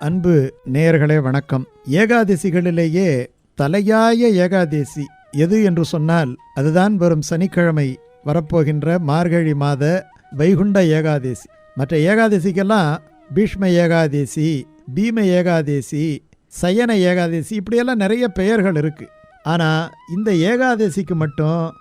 அன்பு நேயர்களே வணக்கம். ஏகாதசிகளிலேயே தலையாய ஏகாதசி எது என்று சொன்னால் அதுதான் வரும் சனிக்கிழமை வரப்போகின்ற மார்கழி மாத வைகுண்ட ஏகாதசி. மற்ற ஏகாதசிக்கெல்லாம் பீஷ்ம ஏகாதசி பீம ஏகாதசி சயன ஏகாதசி இப்படியெல்லாம் நிறைய பெயர்கள் இருக்குது ஆனால் இந்த ஏகாதசிக்கு மட்டும்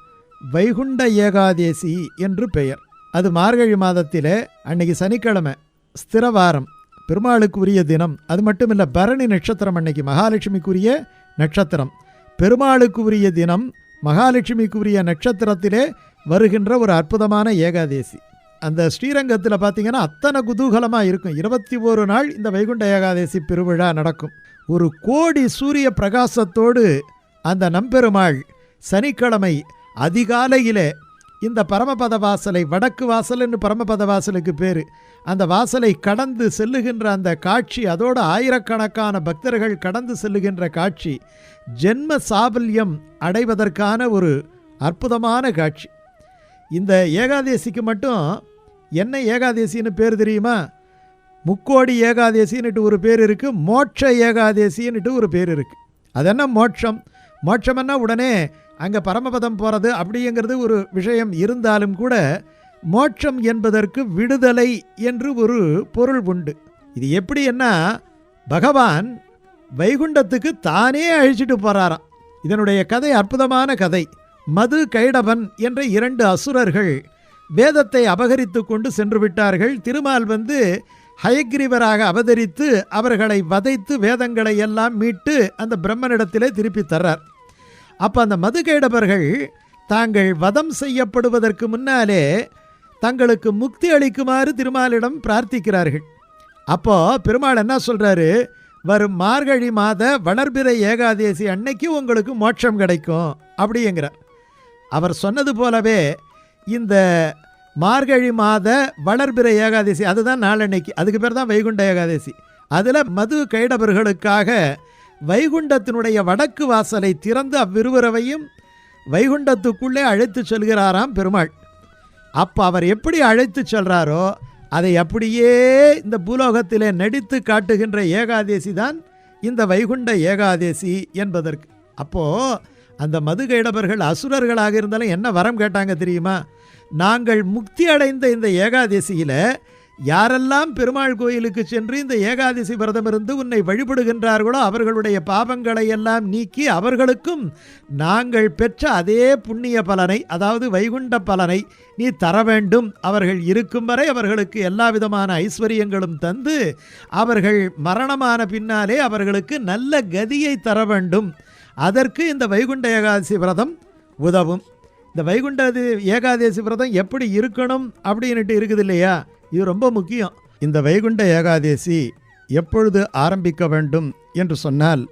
வைகுண்ட ஏகாதசி என்று பெயர். அது மார்கழி மாதத்தில் அன்னைக்கு சனிக்கிழமை ஸ்திரவாரம். பெருமாளுக்கு உரிய தினம். அது மட்டும் இல்லை பரணி நட்சத்திரம் அன்னைக்கு மகாலட்சுமிக்குரிய நட்சத்திரம். பெருமாளுக்கு உரிய தினம் மகாலட்சுமிக்கு உரிய நட்சத்திரத்திலே வருகின்ற ஒரு அற்புதமான ஏகாதேசி. அந்த ஸ்ரீரங்கத்தில் பார்த்தீங்கன்னா அத்தனை குதூகலமாக இருக்கும். இருபத்தி ஒரு நாள் இந்த வைகுண்ட ஏகாதேசி பெருவிழா நடக்கும். ஒரு கோடி சூரிய பிரகாசத்தோடு அந்த நம்பெருமாள் சனிக்கிழமை அதிகாலையிலே இந்த பரமபத வாசலை வடக்கு வாசல்னு பரமபத வாசலுக்கு பேர். அந்த வாசலை கடந்து செல்லுகின்ற அந்த காட்சி அதோடு ஆயிரக்கணக்கான பக்தர்கள் கடந்து செல்லுகின்ற காட்சி ஜென்ம சாபல்யம் அடைவதற்கான ஒரு அற்புதமான காட்சி. இந்த ஏகாதேசிக்கு மட்டும் என்ன ஏகாதேசின்னு பேர் தெரியுமா? முக்கோடி ஏகாதேசின்னுட்டு ஒரு பேர் இருக்குது மோட்ச ஏகாதேசின்னுட்டு ஒரு பேர் இருக்குது அது என்ன மோட்சம்? மோட்சம்னா உடனே அங்கே பரமபதம் போகிறது அப்படிங்கிறது ஒரு விஷயம். இருந்தாலும் கூட மோட்சம் என்பதற்கு விடுதலை என்று ஒரு பொருள் உண்டு. இது எப்படி என்ன பகவான் வைகுண்டத்துக்கு தானே அழிச்சிட்டு போகிறாராம் இதனுடைய கதை அற்புதமான கதை. மது கைடவன் என்ற இரண்டு அசுரர்கள் வேதத்தை அபகரித்து கொண்டு சென்று விட்டார்கள். திருமால் வந்து ஹயக்ரீவராக அவதரித்து அவர்களை வதைத்து வேதங்களை எல்லாம் மீட்டு அந்த பிரம்மனிடத்திலே திருப்பி தர்றார். அப்போ அந்த மதுகைடவர்கள் தாங்கள் வதம் செய்யப்படுவதற்கு முன்னாலே தங்களுக்கு முக்தி அளிக்குமாறு திருமாலிடம் பிரார்த்திக்கிறார்கள். அப்போது பெருமாள் என்ன சொல்கிறாரு வரும் மார்கழி மாத வளர்பிறை ஏகாதேசி அன்னைக்கு உங்களுக்கு மோட்சம் கிடைக்கும் அப்படிங்கிறார். அவர் சொன்னது போலவே இந்த மார்கழி மாத வளர்பிறை ஏகாதசி அதுதான் நாளன்னைக்கு அதுக்கு பேர் தான் வைகுண்ட ஏகாதசி. அதில் மது கைடபர்களுக்காக வைகுண்டத்தினுடைய வடக்கு வாசலை திறந்து அவ்விருவரவையும் வைகுண்டத்துக்குள்ளே அழைத்து செல்கிறாராம் பெருமாள். அப்போ அவர் எப்படி அழைத்து செல்கிறாரோ அதை அப்படியே இந்த பூலோகத்திலே நடித்து காட்டுகின்ற ஏகாதேசி தான் இந்த வைகுண்ட ஏகாதேசி என்பதற்கு. அப்போது அந்த மதுகைடவர்கள் அசுரர்களாக இருந்தாலும் என்ன வரம் கேட்டாங்க தெரியுமா? நாங்கள் முக்தி அடைந்த இந்த ஏகாதசியில் யாரெல்லாம் பெருமாள் கோயிலுக்கு சென்று இந்த ஏகாதசி விரதம் இருந்து உன்னை வழிபடுகின்றார்களோ அவர்களுடைய பாவங்களை எல்லாம் நீக்கி அவர்களுக்கும் நாங்கள் பெற்ற அதே புண்ணிய பலனை அதாவது வைகுண்ட பலனை நீ தர வேண்டும். அவர்கள் இருக்கும் வரை அவர்களுக்கு எல்லா விதமான ஐஸ்வர்யங்களும் தந்து அவர்கள் மரணமான பின்னாலே அவர்களுக்கு நல்ல கதியை தர வேண்டும். அதற்கு இந்த வைகுண்ட ஏகாதசி விரதம் உதவும். இந்த வைகுண்ட ஏகாதசி விரதம் எப்படி இருக்கணும் அப்படின்ட்டு இருக்குது இல்லையா? இது ரொம்ப முக்கியம். இந்த வைகுண்ட ஏகாதேசி எப்பொழுது ஆரம்பிக்க வேண்டும் என்று சொன்னால்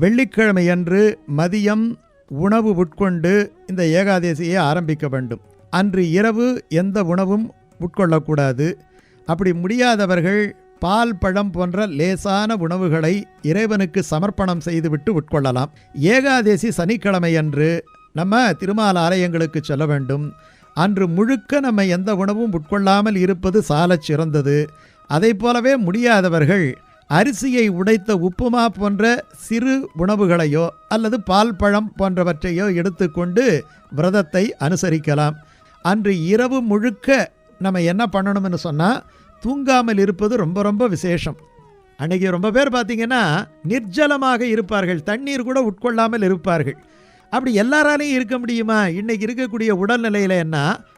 வெள்ளிக்கிழமையன்று மதியம் உணவு உட்கொண்டு இந்த ஏகாதேசியை ஆரம்பிக்க வேண்டும். அன்று இரவு எந்த உணவும் உட்கொள்ளக்கூடாது. அப்படி முடியாதவர்கள் பால் பழம் போன்ற லேசான உணவுகளை இறைவனுக்கு சமர்ப்பணம் செய்துவிட்டு உட்கொள்ளலாம். ஏகாதேசி சனிக்கிழமையன்று நம்ம திருமால் ஆலயங்களுக்கு செல்ல வேண்டும். அன்று முழுக்க நம்ம எந்த உணவும் உட்கொள்ளாமல் இருப்பது சாலச் சிறந்தது. அதை போலவே முடியாதவர்கள் அரிசியை உடைத்த உப்புமா போன்ற சிறு உணவுகளையோ அல்லது பால் பழம் போன்றவற்றையோ எடுத்துக்கொண்டு விரதத்தை அனுசரிக்கலாம். அன்று இரவு முழுக்க நம்ம என்ன பண்ணணும்னு சொன்னால் தூங்காமல் இருப்பது ரொம்ப ரொம்ப விசேஷம். அன்றைக்கி ரொம்ப பேர் பார்த்திங்கன்னா நிர்ஜலமாக இருப்பார்கள். தண்ணீர் கூட உட்கொள்ளாமல் இருப்பார்கள். அப்படி எல்லாராலையும் இருக்க முடியுமா? இன்னைக்கு இருக்கக்கூடிய உடல்நிலையில் என்ன?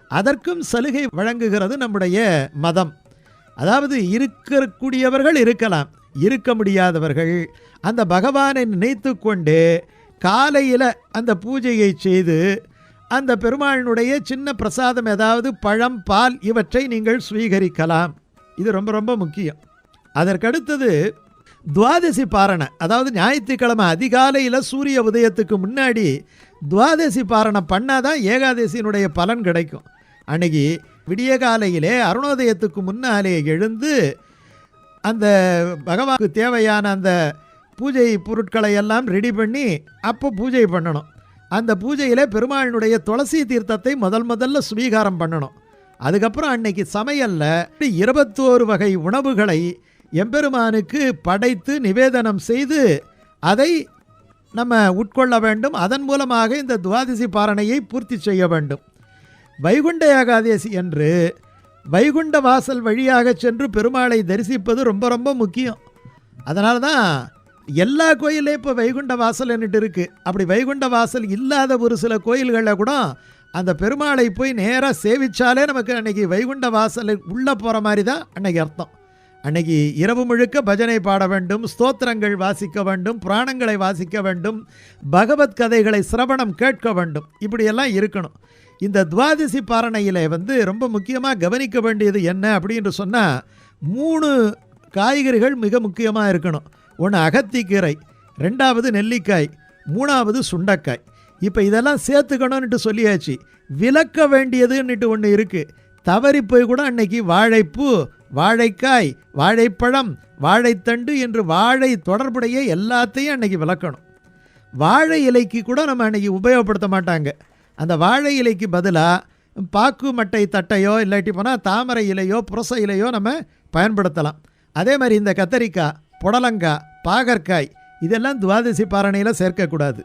அதற்கும் சலுகை வழங்குகிறது நம்முடைய மதம். அதாவது இருக்கக்கூடியவர்கள் இருக்கலாம். இருக்க முடியாதவர்கள். அந்த பகவானை நினைத்து கொண்டு காலையில் அந்த பூஜையை செய்து அந்த பெருமாளினுடைய சின்ன பிரசாதம் ஏதாவது பழம் பால் இவற்றை நீங்கள் சுவீகரிக்கலாம் இது ரொம்ப ரொம்ப முக்கியம். அதற்கடுத்தது துவாதசி பாரணை அதாவது ஞாயிற்றுக்கிழமை அதிகாலையில் சூரிய உதயத்துக்கு முன்னாடி துவாதசி பாரணை பண்ணாதான் ஏகாதசியினுடைய பலன் கிடைக்கும். அன்னைக்கு விடிய காலையிலே அருணோதயத்துக்கு முன்னாலே எழுந்து அந்த பகவானுக்கு தேவையான அந்த பூஜை பொருட்களை எல்லாம் ரெடி பண்ணி அப்போ பூஜை பண்ணணும். அந்த பூஜையில் பெருமாளினுடைய துளசி தீர்த்தத்தை முதல் முதல்ல ஸ்வீகாரம் பண்ணணும். அதுக்கப்புறம் அன்னைக்கு சமையலில் இருபத்தோரு வகை உணவுகளை எம்பெருமானுக்கு படைத்து நிவேதனம் செய்து அதை நம்ம உட்கொள்ள வேண்டும். அதன் மூலமாக இந்த துவாதசி பாரணையை பூர்த்தி செய்ய வேண்டும். வைகுண்ட ஏகாதேசி என்று வைகுண்ட வாசல் வழியாக சென்று பெருமாளை தரிசிப்பது ரொம்ப ரொம்ப முக்கியம். அதனால தான் எல்லா கோயிலையும் இப்போ வைகுண்ட வாசல் என்னட்டு இருக்குது அப்படி வைகுண்ட வாசல் இல்லாத ஒரு சில கோயில்களில் கூட அந்த பெருமாளை போய் நேராக சேவிச்சாலே நமக்கு அன்றைக்கி வைகுண்ட வாசல் உள்ளே போகிற மாதிரி தான் அன்றைக்கி அர்த்தம். அன்னைக்கு இரவு முழுக்க பஜனை பாட வேண்டும் ஸ்தோத்திரங்கள் வாசிக்க வேண்டும் புராணங்களை வாசிக்க வேண்டும் பகவத் கதைகளை சிரவணம் கேட்க வேண்டும். இப்படியெல்லாம் இருக்கணும். இந்த துவாதசி பாரணையில் வந்து ரொம்ப முக்கியமாக கவனிக்க வேண்டியது என்ன அப்படின்னு சொன்னால் மூணு காய்கறிகள் மிக முக்கியமாக இருக்கணும். ஒன்று அகத்திக்கீரை ரெண்டாவது நெல்லிக்காய் மூணாவது சுண்டைக்காய். இப்போ இதெல்லாம் சேர்த்துக்கணும்னுட்டு சொல்லியாச்சு. விளக்க வேண்டியதுன்னுட்டு ஒன்று இருக்குது தவறி போய் கூட அன்னைக்கு வாழைப்பூ வாழைக்காய் வாழைப்பழம் வாழைத்தண்டு என்று வாழை தொடர்புடைய எல்லாத்தையும் அன்னைக்கு விளக்கணும். வாழை இலைக்கு கூட நம்ம அன்னைக்கு உபயோகப்படுத்த மாட்டாங்க. அந்த வாழை இலைக்கு பதிலாக பாக்கு மட்டை தட்டையோ இல்லாட்டி போனால் தாமரை இலையோ புரச இலையோ நம்ம பயன்படுத்தலாம். அதே மாதிரி இந்த கத்தரிக்காய் புடலங்காய் பாகற்காய் இதெல்லாம் துவாதசி பாரணையில் சேர்க்கக்கூடாது.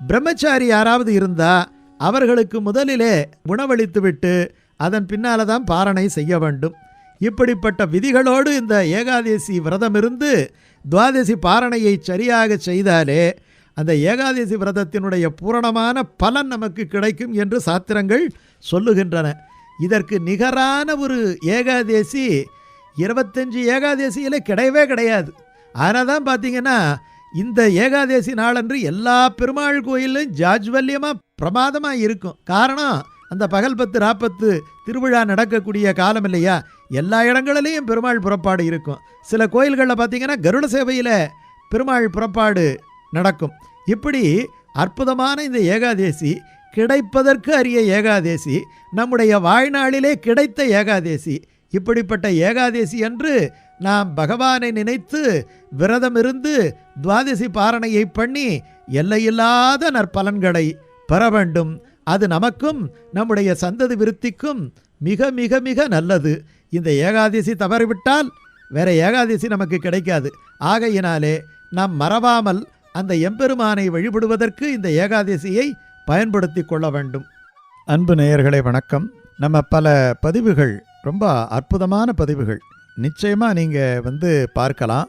பிரம்மச்சாரி யாராவது இருந்தால் அவர்களுக்கு முதலிலே உணவளித்து விட்டு அதன் பின்னால் தான் பாரணை செய்ய வேண்டும். இப்படிப்பட்ட விதிகளோடு இந்த ஏகாதசி விரதமிருந்து துவாதசி பாரணையை சரியாக செய்தாலே அந்த ஏகாதசி விரதத்தினுடைய பூரணமான பலன் நமக்கு கிடைக்கும் என்று சாத்திரங்கள் சொல்லுகின்றன. இதற்கு நிகரான ஒரு ஏகாதேசி இருபத்தஞ்சி ஏகாதேசியில் கிடையவே கிடையாது. ஆனால் தான் பார்த்தீங்கன்னா இந்த ஏகாதேசி நாளன்று எல்லா பெருமாள் கோயிலும் ஜாஜ்வல்யமாக பிரமாதமாக இருக்கும். காரணம் அந்த பகல் பத்து நாற்பத்து திருவிழா நடக்கக்கூடிய காலம் இல்லையா? எல்லா இடங்களிலையும் பெருமாள் புறப்பாடு இருக்கும். சில கோயில்களில் பார்த்தீங்கன்னா கருட சேவையில் பெருமாள் புறப்பாடு நடக்கும். இப்படி அற்புதமான இந்த ஏகாதேசி கிடைப்பதற்கு அரிய ஏகாதேசி நம்முடைய வாழ்நாளிலே கிடைத்த ஏகாதேசி இப்படிப்பட்ட ஏகாதேசி என்று நாம் பகவானை நினைத்து விரதம் இருந்து துவாதசி பாரணையை பண்ணி எல்லையில்லாத நற்பலன்களை பெற வேண்டும். அது நமக்கும் நம்முடைய சந்ததி விருத்திக்கும் மிக மிக மிக நல்லது. இந்த ஏகாதசி தவறிவிட்டால் வேற ஏகாதசி நமக்கு கிடைக்காது. ஆகையினாலே நாம் மறவாமல் அந்த எம்பெருமானை வழிபடுவதற்கு இந்த ஏகாதசியை பயன்படுத்தி கொள்ள வேண்டும். அன்பு நேயர்களே வணக்கம். நம்ம பல பதிவுகள் ரொம்ப அற்புதமான பதிவுகள். நிச்சயமாக நீங்கள் வந்து பார்க்கலாம்.